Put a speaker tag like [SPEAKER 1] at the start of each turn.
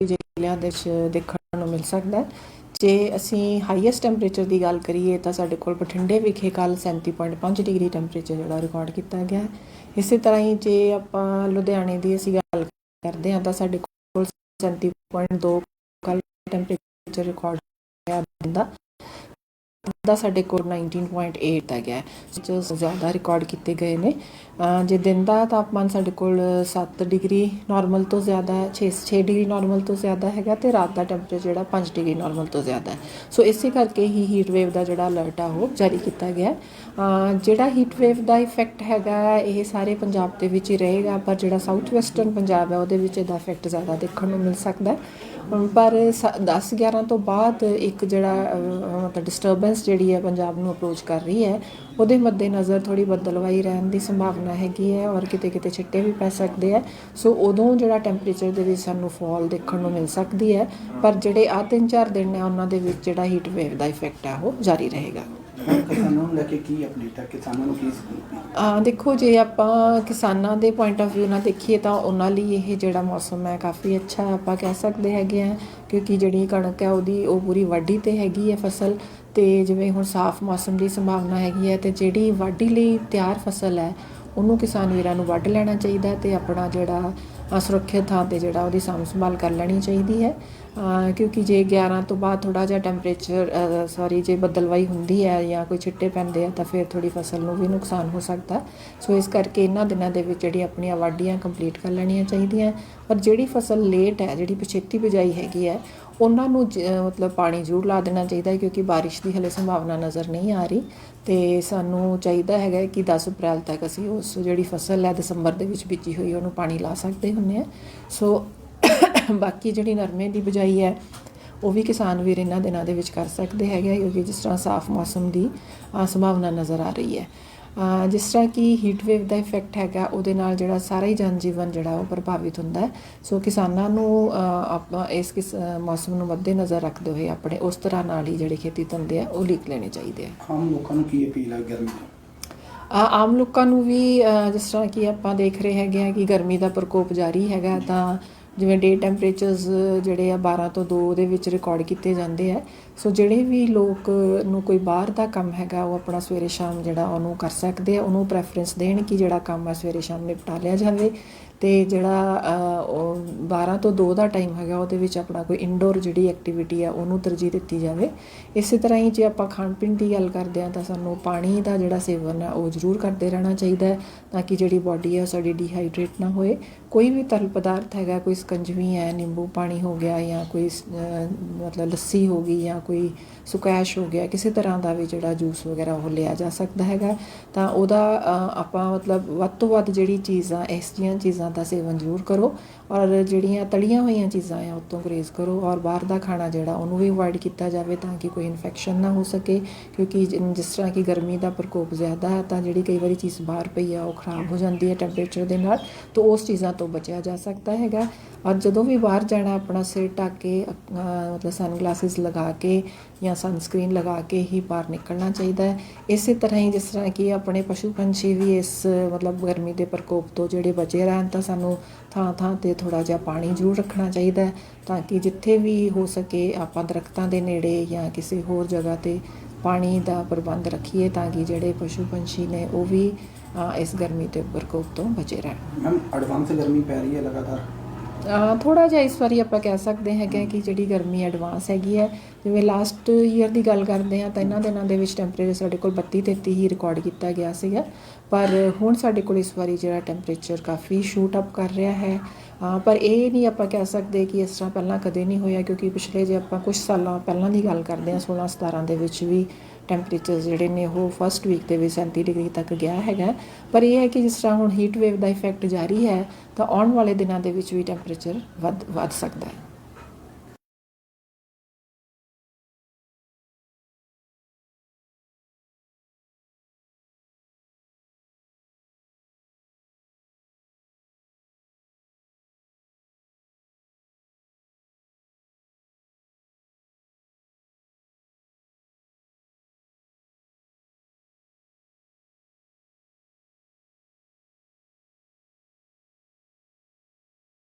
[SPEAKER 1] ਜ਼ਿਲ੍ਹਿਆਂ ਦੇ ਵਿੱਚ ਦੇਖਣ ਨੂੰ ਮਿਲ ਸਕਦਾ ਜੇ ਅਸੀਂ ਹਾਈਐਸਟ ਟੈਂਪਰੇਚਰ ਦੀ ਗੱਲ ਕਰੀਏ ਤਾਂ ਸਾਡੇ ਕੋਲ ਬਠਿੰਡੇ ਵਿਖੇ ਕੱਲ 37.5 ਡਿਗਰੀ ਟੈਂਪਰੇਚਰ ਜਿਹੜਾ ਰਿਕਾਰਡ ਕੀਤਾ ਗਿਆ ਹੈ। ਇਸੇ ਤਰ੍ਹਾਂ ਹੀ ਜੇ ਆਪਾਂ ਲੁਧਿਆਣੇ ਦੀ ਅਸੀਂ ਗੱਲ ਕਰਦੇ ਹਾਂ ਤਾਂ ਸਾਡੇ ਕੋਲ 37.2 ਕੱਲ ਟੈਂਪਰੇਚਰ ਰਿਕਾਰਡ ਹੋਇਆ ਦਾ। ਦਾ ਸਾਡੇ ਕੋਲ 19.8 ਤੱਕ ਹੈ ਜੋ ਜ਼ਿਆਦਾ ਰਿਕਾਰਡ ਕੀਤੇ ਗਏ ਨੇ। ਜੇ ਦਿਨ ਦਾ ਤਾਪਮਾਨ ਸਾਡੇ ਕੋਲ 7 ਡਿਗਰੀ ਨਾਰਮਲ ਤੋਂ ਜ਼ਿਆਦਾ ਹੈ 6 6 ਡਿਗਰੀ ਨਾਰਮਲ ਤੋਂ ਜ਼ਿਆਦਾ ਹੈਗਾ ਤੇ ਰਾਤ ਦਾ ਟੈਂਪਰੇਚਰ ਜਿਹੜਾ 5 ਡਿਗਰੀ ਨਾਰਮਲ ਤੋਂ ਜ਼ਿਆਦਾ ਹੈ। ਸੋ ਇਸੇ ਕਰਕੇ ਹੀ ਹੀਟ ਵੇਵ ਦਾ ਜਿਹੜਾ ਅਲਰਟ ਆ ਉਹ ਜਾਰੀ ਕੀਤਾ ਗਿਆ ਜਿਹੜਾ ਹੀਟ ਵੇਵ ਦਾ ਇਫੈਕਟ ਹੈਗਾ ਇਹ ਸਾਰੇ ਪੰਜਾਬ ਦੇ ਵਿੱਚ ਹੀ ਰਹੇਗਾ, ਪਰ ਜਿਹੜਾ ਸਾਊਥ ਵੈਸਟਰਨ ਪੰਜਾਬ ਹੈ, ਉਹਦੇ ਵਿੱਚ ਇਹਦਾ ਇਫੈਕਟ ਜ਼ਿਆਦਾ ਦੇਖਣ ਨੂੰ ਮਿਲ ਸਕਦਾ ਹੈ। ਪਰ 10 11 ਤੋਂ ਬਾਅਦ ਇੱਕ ਜਿਹੜਾ ਮਤਲਬ ਡਿਸਟਰਬੈਂਸ ਜਿਹੜੀ ਹੈ ਪੰਜਾਬ ਨੂੰ ਅਪਰੋਚ ਕਰ ਰਹੀ ਹੈ ਉਹਦੇ ਮੱਦੇ ਨਜ਼ਰ ਥੋੜੀ ਬੱਦਲਵਾਈ ਰਹਿਣ ਦੀ ਸੰਭਾਵਨਾ ਹੈਗੀ ਹੈ ਔਰ ਕਿਤੇ ਕਿਤੇ ਛਿੱਟੇ ਵੀ ਪੈ ਸਕਦੇ ਆ ਸੋ ਉਦੋਂ ਜਿਹੜਾ ਟੈਂਪਰੇਚਰ ਦੇ ਵਿੱਚ ਸਾਨੂੰ ਫਾਲ ਦੇਖਣ ਨੂੰ ਮਿਲ ਸਕਦੀ ਹੈ ਪਰ ਜਿਹੜੇ ਆ ਤਿੰਨ ਚਾਰ ਦਿਨ ਨੇ ਉਹਨਾਂ ਦੇ ਵਿੱਚ ਜਿਹੜਾ ਹੀਟ ਵੇਵ ਦਾ ਇਫੈਕਟ ਹੈ ਉਹ ਜਾਰੀ ਰਹੇਗਾ।
[SPEAKER 2] ਹੁਣ ਕਿਸਾਨਾਂ ਨੂੰ ਲੈ ਕੇ ਕੀ ਅਪਡੇਟ ਹੈ? ਕਿਸਾਨਾਂ ਨੂੰ ਕੀ ਸਕੂਲ
[SPEAKER 1] ਆ ਦੇਖੋ ਜੇ ਆਪਾਂ ਕਿਸਾਨਾਂ ਦੇ ਪੁਆਇੰਟ ਆਫ View ਨਾਲ ਦੇਖੀਏ ਤਾਂ ਉਹਨਾਂ ਲਈ ਇਹ ਜਿਹੜਾ ਮੌਸਮ ਹੈ ਕਾਫੀ ਅੱਛਾ ਆਪਾਂ ਕਹਿ ਸਕਦੇ ਹੈਗੇ ਆ ਕਿਉਂਕਿ ਜਿਹੜੀ ਕਣਕ ਹੈ ਉਹਦੀ ਉਹ ਪੂਰੀ ਵਾਢੀ ਤੇ ਹੈਗੀ ਹੈ ਫਸਲ ਤੇ ਜਿਵੇਂ ਹੁਣ ਸਾਫ਼ ਮੌਸਮ ਦੀ ਸੰਭਾਵਨਾ ਹੈਗੀ ਹੈ ਤੇ ਜਿਹੜੀ ਵਾਢੀ ਲਈ ਤਿਆਰ ਫਸਲ ਹੈ ਉਹਨੂੰ ਕਿਸਾਨ ਵੀਰਾਂ ਨੂੰ ਵੱਢ ਲੈਣਾ ਚਾਹੀਦਾ ਹੈ ਤੇ ਆਪਣਾ ਜਿਹੜਾ ਅ, ਸੁਰੱਖਿਅਤ ਥਾਂ ਤੇ ਜਿਹੜਾ ਉਹਦੀ ਸਾਂਭ ਸੰਭਾਲ ਕਰ ਲੈਣੀ ਚਾਹੀਦੀ ਹੈ। ਕਿਉਂਕਿ ਜੇ 11 ਤੋਂ ਬਾਅਦ ਥੋੜਾ ਜਿਹਾ ਟੈਂਪਰੇਚਰ ਸੌਰੀ ਜੇ ਬਦਲਵਾਈ ਹੁੰਦੀ ਹੈ ਜਾਂ ਕੋਈ ਛਿੱਟੇ ਪੈਂਦੇ ਆ ਤਾਂ ਫਿਰ ਥੋੜੀ ਫਸਲ ਨੂੰ ਵੀ ਨੁਕਸਾਨ ਹੋ ਸਕਦਾ। ਸੋ ਇਸ ਕਰਕੇ ਇਹਨਾਂ ਦਿਨਾਂ ਦੇ ਵਿੱਚ ਜਿਹੜੀ ਆਪਣੀਆਂ ਵਾਢੀਆਂ ਕੰਪਲੀਟ ਕਰ ਲੈਣੀਆਂ ਚਾਹੀਦੀਆਂ। ਪਰ ਜਿਹੜੀ ਫਸਲ ਲੇਟ ਹੈ, ਜਿਹੜੀ ਪਛੇਤੀ ਬਿਜਾਈ ਹੈਗੀ ਹੈ, ਉਹਨਾਂ ਨੂੰ ਜ- ਮਤਲਬ ਪਾਣੀ ਜ਼ਰੂਰ ਲਾ ਦੇਣਾ ਚਾਹੀਦਾ ਹੈ ਕਿਉਂਕਿ ਬਾਰਿਸ਼ ਦੀ ਹਲੇ ਸੰਭਾਵਨਾ ਨਜ਼ਰ ਨਹੀਂ ਆ ਰਹੀ। ਤੇ ਸਾਨੂੰ ਚਾਹੀਦਾ ਹੈਗਾ ਕਿ 10 ਅਪ੍ਰੈਲ ਤੱਕ ਅਸੀਂ ਉਸ ਜਿਹੜੀ ਫਸਲ ਹੈ ਦਸੰਬਰ ਦੇ ਵਿੱਚ ਬੀਜੀ ਹੋਈ ਉਹਨੂੰ ਪਾਣੀ ਲਾ ਸਕਦੇ ਹੁੰਨੇ ਆ ਸੋ ਬਾਕੀ ਜਿਹੜੀ ਨਰਮੇ ਦੀ ਬਿਜਾਈ ਹੈ ਉਹ ਵੀ ਕਿਸਾਨ ਵੀਰ ਇਹਨਾਂ ਦਿਨਾਂ ਦੇ ਵਿੱਚ ਕਰ ਸਕਦੇ ਹੈਗੇ ਆ, ਕਿਉਂਕਿ ਜਿਸ ਤਰ੍ਹਾਂ ਸਾਫ਼ ਮੌਸਮ ਦੀ ਸੰਭਾਵਨਾ ਨਜ਼ਰ ਆ ਰਹੀ ਹੈ। ਜਿਸ ਤਰ੍ਹਾਂ ਕਿ ਹੀਟ ਵੇਵ ਦਾ ਇਫੈਕਟ ਹੈਗਾ ਉਹਦੇ ਨਾਲ ਜਿਹੜਾ ਸਾਰਾ ਹੀ ਜਨਜੀਵਨ ਜਿਹੜਾ ਉਹ ਪ੍ਰਭਾਵਿਤ ਹੁੰਦਾ ਹੈ। ਸੋ ਕਿਸਾਨਾਂ ਨੂੰ ਆਪਾਂ ਇਸ ਕਿਸ ਮੌਸਮ ਨੂੰ ਮੱਦੇਨਜ਼ਰ ਰੱਖਦੇ ਹੋਏ ਆਪਣੇ ਉਸ ਤਰ੍ਹਾਂ ਨਾਲ ਹੀ ਜਿਹੜੇ ਖੇਤੀ ਧੰਦੇ ਆ ਉਹ ਲੀਕ ਲੈਣੇ ਚਾਹੀਦੇ ਆ।
[SPEAKER 2] ਆਮ ਲੋਕਾਂ ਨੂੰ ਕੀ ਅਪੀਲ ਹੈ ਗਰਮੀ
[SPEAKER 1] ਆ ਆਮ ਲੋਕਾਂ ਨੂੰ ਵੀ ਜਿਸ ਤਰ੍ਹਾਂ ਕਿ ਆਪਾਂ ਦੇਖ ਰਹੇ ਹੈਗੇ ਆ ਕਿ ਗਰਮੀ ਦਾ ਪ੍ਰਕੋਪ ਜਾਰੀ ਹੈਗਾ ਤਾਂ ਜਿਵੇਂ ਡੇ ਟੈਂਪਰੇਚਰਸ ਜਿਹੜੇ ਆ 12 ਤੋਂ 2 ਦੇ ਵਿੱਚ ਰਿਕਾਰਡ ਕੀਤੇ ਜਾਂਦੇ ਆ। ਸੋ ਜਿਹੜੇ ਵੀ ਲੋਕ ਨੂੰ ਕੋਈ ਬਾਹਰ ਦਾ ਕੰਮ ਹੈਗਾ, ਉਹ ਆਪਣਾ ਸਵੇਰੇ ਸ਼ਾਮ ਜਿਹੜਾ ਉਹਨੂੰ ਕਰ ਸਕਦੇ ਆ। ਉਹਨੂੰ ਪ੍ਰੈਫਰੈਂਸ ਦੇਣ ਕਿ ਜਿਹੜਾ ਕੰਮ ਆ ਸਵੇਰੇ ਸ਼ਾਮ ਨਿਪਟਾ ਲਿਆ ਜਾਵੇ। ਅਤੇ ਜਿਹੜਾ ਉਹ 12 ਤੋਂ ਦੋ ਦਾ ਟਾਈਮ ਹੈਗਾ, ਉਹਦੇ ਵਿੱਚ ਆਪਣਾ ਕੋਈ ਇਨਡੋਰ ਜਿਹੜੀ ਐਕਟੀਵਿਟੀ ਆ, ਉਹਨੂੰ ਤਰਜੀਹ ਦਿੱਤੀ ਜਾਵੇ। ਇਸੇ ਤਰ੍ਹਾਂ ਹੀ ਜੇ ਆਪਾਂ ਖਾਣ ਪੀਣ ਦੀ ਗੱਲ ਕਰਦੇ ਹਾਂ, ਤਾਂ ਸਾਨੂੰ ਪਾਣੀ ਦਾ ਜਿਹੜਾ ਸੇਵਨ ਆ, ਉਹ ਜ਼ਰੂਰ ਕਰਦੇ ਰਹਿਣਾ ਚਾਹੀਦਾ ਹੈ, ਤਾਂ ਕਿ ਜਿਹੜੀ ਬਾਡੀ ਆ ਉਹ ਸਾਡੀ ਡੀਹਾਈਡਰੇਟ ਨਾ ਹੋਏ। ਕੋਈ ਵੀ ਤਰਲ ਪਦਾਰਥ ਹੈਗਾ, ਕੋਈ ਸਕੰਜਵੀ ਹੈ, ਨਿੰਬੂ ਪਾਣੀ ਹੋ ਗਿਆ ਜਾਂ ਕੋਈ ਮਤਲਬ ਲੱਸੀ ਹੋ ਗਈ ਜਾਂ ਕੋਈ ਸੁਕੈਸ਼ ਹੋ ਗਿਆ, ਕਿਸੇ ਤਰ੍ਹਾਂ ਦਾ ਵੀ ਜਿਹੜਾ ਜੂਸ ਵਗੈਰਾ ਉਹ ਲਿਆ ਜਾ ਸਕਦਾ ਹੈਗਾ। ਤਾਂ ਉਹਦਾ ਆਪਾਂ ਮਤਲਬ ਵੱਧ ਤੋਂ ਵੱਧ ਜਿਹੜੀ ਚੀਜ਼ਾਂ, ਇਸ ਜੀਆਂ ਚੀਜ਼ਾਂ ਦਾ ਸੇਵਨ ਜ਼ਰੂਰ ਕਰੋ ਔਰ ਜਿਹੜੀਆਂ ਤਲੀਆਂ ਹੋਈਆਂ ਚੀਜ਼ਾਂ ਆ, ਉਤੋਂ ਗਰੇਜ਼ ਕਰੋ ਔਰ ਬਾਹਰ ਦਾ ਖਾਣਾ ਜਿਹੜਾ, ਉਹਨੂੰ ਵੀ ਅਵੋਇਡ ਕੀਤਾ ਜਾਵੇ ਤਾਂ ਕਿ ਕੋਈ ਇਨਫੈਕਸ਼ਨ ਨਾ ਹੋ ਸਕੇ, ਕਿਉਂਕਿ ਜਿਸ ਤਰ੍ਹਾਂ ਕਿ ਗਰਮੀ ਦਾ ਪ੍ਰਕੋਪ ਜ਼ਿਆਦਾ ਹੈ ਤਾਂ ਜਿਹੜੀ ਕਈ ਵਾਰੀ ਚੀਜ਼ ਬਾਹਰ ਪਈ ਆ, ਉਹ ਖਰਾਬ ਹੋ ਜਾਂਦੀ ਹੈ ਟੈਂਪਰੇਚਰ ਦੇ ਨਾਲ, ਤਾਂ ਉਸ ਚੀਜ਼ਾਂ ਤੋਂ ਬਚਿਆ ਜਾ ਸਕਦਾ ਹੈਗਾ। ਔਰ ਜਦੋਂ ਵੀ ਬਾਹਰ ਜਾਣਾ, ਆਪਣਾ ਸਿਰ ਢੱਕ ਕੇ ਮਤਲਬ ਸਨ ਗਲਾਸਿਸ ਲਗਾ ਕੇ ਜਾਂ ਸਨਸਕ੍ਰੀਨ ਲਗਾ ਕੇ ਹੀ ਬਾਹਰ ਨਿਕਲਣਾ ਚਾਹੀਦਾ ਹੈ। ਇਸੇ ਤਰ੍ਹਾਂ ਹੀ ਜਿਸ ਤਰ੍ਹਾਂ ਕਿ ਆਪਣੇ ਪਸ਼ੂ ਪੰਛੀ ਵੀ ਇਸ, ਮਤਲਬ ਗਰਮੀ ਦੇ ਪ੍ਰਕੋਪ ਤੋਂ ਜਿਹੜੇ ਬਚੇ ਰਹਿਣ ਤਾਂ ਸਾਨੂੰ ਥਾਂ ਥਾਂ ਤੇ ਥੋੜਾ ਜਿਹਾ ਪਾਣੀ ਜ਼ਰੂਰ ਰੱਖਣਾ ਚਾਹੀਦਾ ਹੈ ਤਾਂ ਕਿ ਜਿੱਥੇ ਵੀ ਹੋ ਸਕੇ ਆਪਾਂ ਦਰਖਤਾਂ ਦੇ ਨੇੜੇ ਜਾਂ ਕਿਸੇ ਹੋਰ ਜਗ੍ਹਾ ਤੇ ਪਾਣੀ ਦਾ ਪ੍ਰਬੰਧ ਰੱਖੀਏ ਤਾਂ ਕਿ ਜਿਹੜੇ ਪਸ਼ੂ ਪੰਛੀ ਨੇ ਉਹ ਵੀ ਇਸ ਗਰਮੀ ਦੇ ਪ੍ਰਕੋਪ ਤੋਂ ਬਚੇ ਰਹਿਣ।
[SPEAKER 2] ਮੈਮ ਐਡਵਾਂਸ ਗਰਮੀ ਪੈ ਰਹੀ ਹੈ ਲਗਾਤਾਰ?
[SPEAKER 1] ਥੋੜਾ ਜਿਹਾ ਇਸ ਵਾਰੀ ਆਪਾਂ ਕਹਿ ਸਕਦੇ ਹੈਗੇ ਕਿ ਜਿਹੜੀ ਗਰਮੀ ਐਡਵਾਂਸ ਹੈਗੀ ਹੈ, ਜਿਵੇਂ ਲਾਸਟ ਈਅਰ ਦੀ ਗੱਲ ਕਰਦੇ ਹਾਂ ਤਾਂ ਇਹਨਾਂ ਦਿਨਾਂ ਦੇ ਵਿੱਚ ਟੈਂਪਰੇਚਰ ਸਾਡੇ ਕੋਲ 32 33 ਹੀ ਰਿਕਾਰਡ ਕੀਤਾ ਗਿਆ ਸੀਗਾ, ਪਰ ਹੁਣ ਸਾਡੇ ਕੋਲ ਇਸ ਵਾਰੀ ਜਿਹੜਾ ਟੈਂਪਰੇਚਰ ਕਾਫੀ ਸ਼ੂਟ ਅਪ ਕਰ ਰਿਹਾ ਹੈ। ਪਰ ਇਹ ਨਹੀਂ ਆਪਾਂ ਕਹਿ ਸਕਦੇ ਕਿ ਇਸ ਤਰ੍ਹਾਂ ਪਹਿਲਾਂ ਕਦੇ ਨਹੀਂ ਹੋਇਆ, ਕਿਉਂਕਿ ਪਿਛਲੇ ਜੇ ਆਪਾਂ ਕੁਝ ਸਾਲਾਂ ਪਹਿਲਾਂ ਦੀ ਗੱਲ ਕਰਦੇ ਹਾਂ 16 17 ਦੇ ਵਿੱਚ ਵੀ ਟੈਂਪਰੇਚਰ ਜਿਹੜੇ ਨੇ ਉਹ ਫਸਟ ਵੀਕ ਦੇ ਵਿੱਚ 37 ਡਿਗਰੀ ਤੱਕ ਗਿਆ ਹੈਗਾ। ਪਰ ਇਹ ਹੈ ਕਿ ਜਿਸ ਤਰ੍ਹਾਂ ਹੁਣ ਹੀਟ ਵੇਵ ਦਾ ਇਫੈਕਟ ਜਾਰੀ ਹੈ, ਤਾਂ ਆਉਣ ਵਾਲੇ ਦਿਨਾਂ ਦੇ ਵਿੱਚ ਵੀ ਟੈਂਪਰੇਚਰ ਵੱਧ ਵੱਧ ਸਕਦਾ ਹੈ।